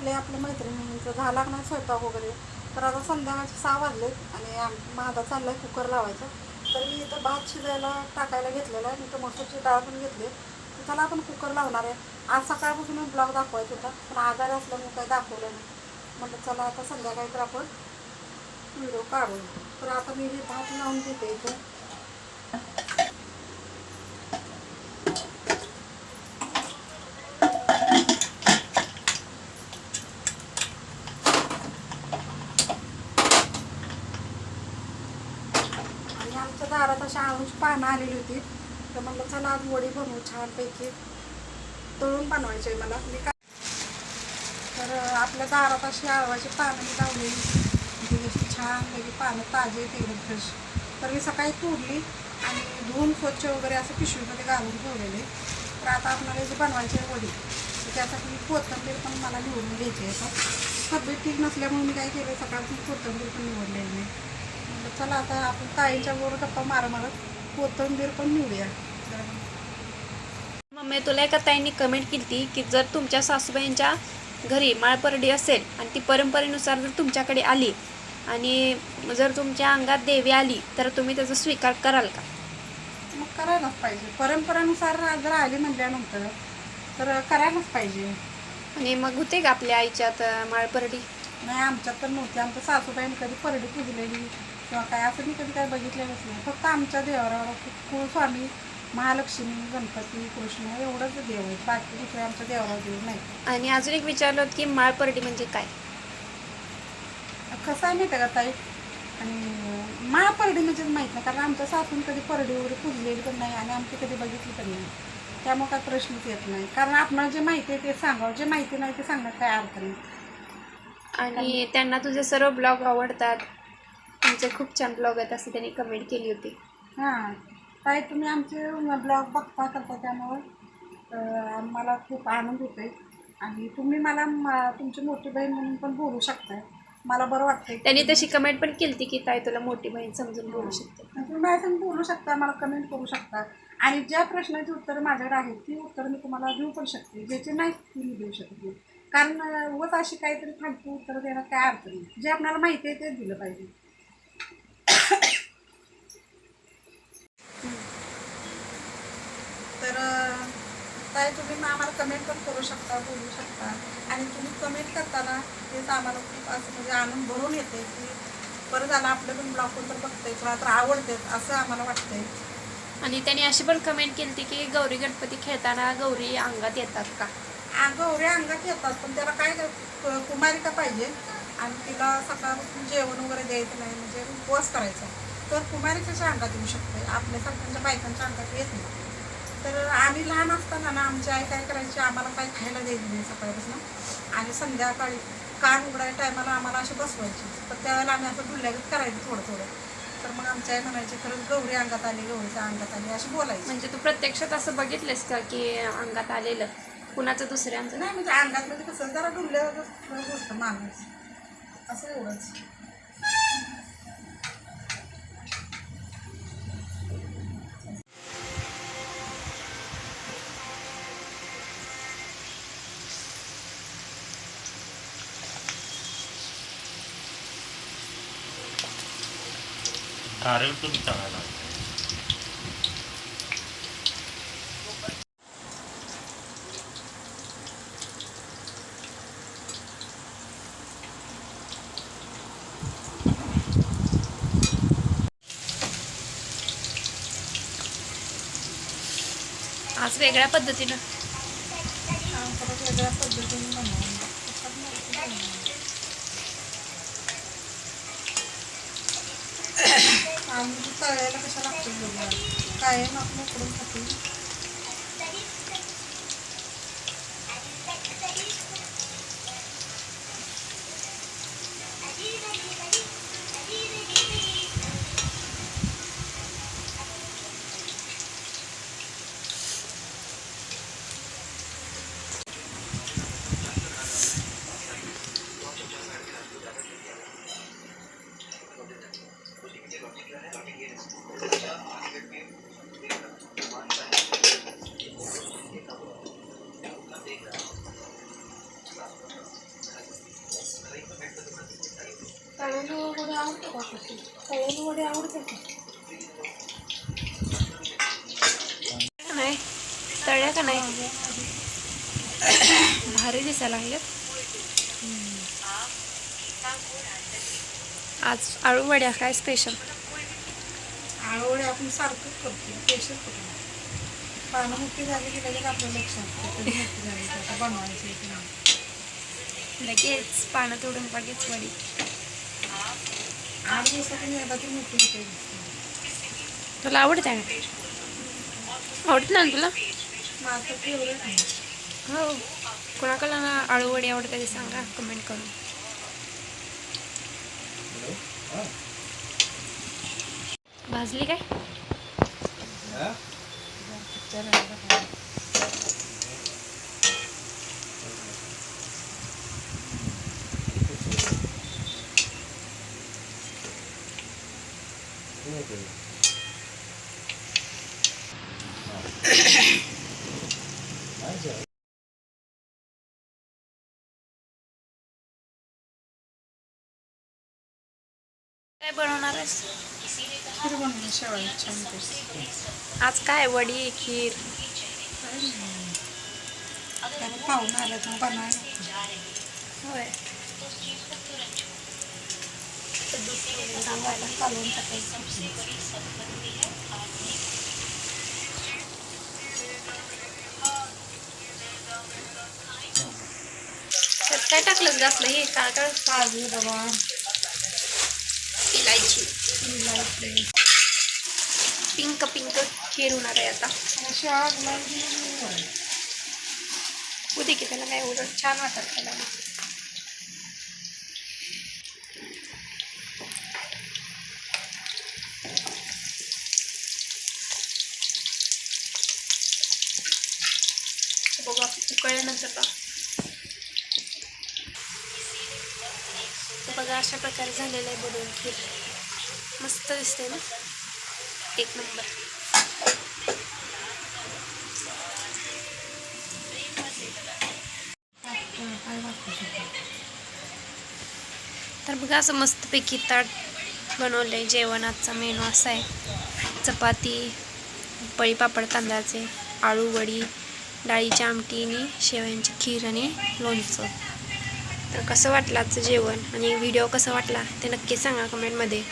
चाललंय आपल्या मैत्रिणींचं झाला लागणार स्वयंपाक वगैरे. तर आता संध्याकाळचे सहा वाजलेत आणि आम माझा चाललाय कुकर लावायचा. तर मी इथं भात शिजायला टाकायला घेतलेला आहे. इथं मसूरची डाळ पण घेतली तर त्याला आपण कुकर लावणार आहे. आज सकाळपासून ब्लॉग दाखवायचा होता पण आजार असल्यामुळे काही दाखवलं नाही. म्हटलं चला आता संध्याकाळी तर आपण व्हिडिओ काढू तर आता मी हे भात लावून घेते इथं आणि आमच्या दारात अशा आळूची पानं आलेली होती. तर म्हणलं चला आज वडी बनवू छानपैकी. तळून बनवायची आहे मला. मी काय तर आपल्या दारात अशी आळवाची पानं मी लावलेली. म्हणजे अशी छान म्हणजे पानं ताजे आहेत फ्रेश तर मी सकाळी तोडली आणि धुवून स्वच्छ वगैरे असं पिशवीमध्ये घालून ठेवलेले. तर आता आपल्याला जे बनवायची आहे वडी तर त्यासाठी कोथंबीर पण मला निवडून घ्यायची आहे. आता तब्येत ठीक नसल्यामुळे मी काय केलं सकाळपासून कोथंबीर पण निवडलेली नाही. म्हटलं चला आता आपण ताईंच्या बरोबर गप्पा मारा मारत कोथिंबीर पण निवडूया. मम्मी तुला एका ताईंनी कमेंट केली की जर तुमच्या सासूबाईंच्या घरी माळपरडी असेल आणि ती परंपरेनुसार जर तुमच्याकडे आली आणि जर तुमच्या अंगात देवी आली तर तुम्ही त्याचा स्वीकार कराल का? मग करायलाच पाहिजे. परंपरेनुसार जर आली म्हटल्यानंतर तर करायलाच पाहिजे. आणि मग होते का आपल्या आईच्यात माळपरडी? नाही आमच्यात तर नव्हती. आमच्या सासूबाईने कधी परडी पुजलेली. किंवा काय असं मी कधी काय बघितलेलंच नाही. फक्त आमच्या देवावर कुळस्वामी महालक्ष्मी गणपती कृष्ण एवढंच देव आहेत. बाकी दुसरे आमच्या देवावर देव नाही आणि अजून एक विचारलं होतं की माळपरडी म्हणजे काय? कसं आहे माहिती आहे का ताई? आणि महापरडी म्हणजे माहीत नाही कारण आमच्या सासून कधी परडी वगैरे पुजलेली पण नाही आणि आमची कधी बघितली पण नाही. त्यामुळे काय प्रश्नच येत नाही. कारण आपणाला जे माहिती आहे ते सांगावं जे माहिती नाही ते सांगण्यात काय अर्थ नाही. आणि त्यांना तुझे सर्व ब्लॉग आवडतात. तुमचे खूप छान ब्लॉग आहेत असं त्यांनी कमेंट केली होती. हां. ताई तुम्ही आमचे ब्लॉग बघता करता त्यामुळं मला खूप आनंद होतोय. आणि तुम्ही मला म- तुमची मोठी बहीण म्हणून पण बोलू शकताय. मला बरं वाटतंय. त्यांनी तशी कमेंट पण केली की ताई तुला मोठी बहीण समजून बोलू शकते. तुम्ही माझ्या संग बोलू शकता मला कमेंट करू शकता. आणि ज्या प्रश्नाची उत्तरं माझ्याकडे आहेत ती उत्तरं मी तुम्हाला देऊ पण शकते. ज्याची नाही ती मी देऊ शकत. कारण अं, उगाच अशी काहीतरी फालतू उत्तरं देण्यात काय अर्थ नाही. जे आपल्याला माहिती आहे तेच दिलं पाहिजे तर अं, ताई आम्हाला कमेंट पण करू शकता बोलू शकता. आणि तुम्ही कमेंट करताना तेच आम्हाला खूप असं म्हणजे आनंद भरून येते की बरं झालं आपलं पण ब्लॉग कोण तर बघतंय तुला तर आवडते असं आम्हाला वाटतंय. आणि त्यांनी अशी पण कमेंट केली की गौरी गणपती खेळताना गौरी अंगात येतात का? आ- गौऱ्या अंगात येतात पण त्याला काय क- कुमारिका पाहिजे. आणि तिला सकाळपासून जेवण वगैरे द्यायचं नाही म्हणजे उपवास करायचा. तर कुमारिकेच्या अंगात येऊ शकते आपल्यासारख्यांच्या बायकांच्या अंगात येत नाही. तर आम्ही लहान असताना ना आमची आई काय करायची आम्हाला काय खायला द्यायची नाही सकाळपासून. आणि संध्याकाळी कान उघडाय टायमाला आम्हाला अशी बसवायची. तर त्यावेळेला आम्ही असं डुलल्यागत करायचं थोडं थोडं. तर मग आमची आई म्हणायची खरंच गौरी अंगात आली गौरीच्या अंगात आली अशी बोलायची. म्हणजे तू प्रत्यक्षात असं बघितलंस का की अंगात आलेलं? कुणाचं दुसऱ्यांचं? नाही म्हणजे अंगात म्हणजे कसं जरा गोष्ट माणूस असं एवढंच. तुम्ही चांगला आज वेगळ्या पद्धतीनं. वेगळ्या पद्धतीने बनवावं आम्ही तळायला कशा लागतो बघा काय आपण उकडून खाते आवडते का तळलेली वडे आवडते का नाही? तळल्या का नाही? भारी दिसायला लागल्यात. आज आळू वड्या काय स्पेशल आळवडे आपण सारखंच करतो स्पेशल कुठं? पानं मोठी झाली की लगेच आपल्या लक्षात झाली बनवायची लगेच पानं तोडून लगेच वडी आठ दिवसातून एकदा ती मोठी होते तुला आवडत आहे आवडत ना तुला? हो. कोणाकडला ना आळूवडी आवडते ते सांगा कमेंट करून. भाजली काय? काय बनवणार आहेस? खीर बनवून शेवाळी छान आज काय? वडी खीर? पाहून आलं तर बनवायला होय. कालवून टाकायचं काय टाकलंस घासलं हे काय काय काजू बदाम इलायची पिंक पिंक खीर होणार आहे आता. उदे की त्याला काय उडत छान वाटत त्याला. बघा उकळल्यानंतर का बघा अशा प्रकारे झालेलं आहे बनवून खीर मस्त दिसते ना? एक नंबर. तर बघा असं मस्तपैकी ताट बनवलं आहे जेवणाचा मेनू असा आहे. चपाती पळी पापड तांदळाचे आळू वडी डाळीची आमटी आणि शेवयांची खीर आणि लोणचं. तर कसं वाटलं आजचं जेवण? आणि व्हिडिओ कसा वाटला? ते नक्की सांगा कमेंटमध्ये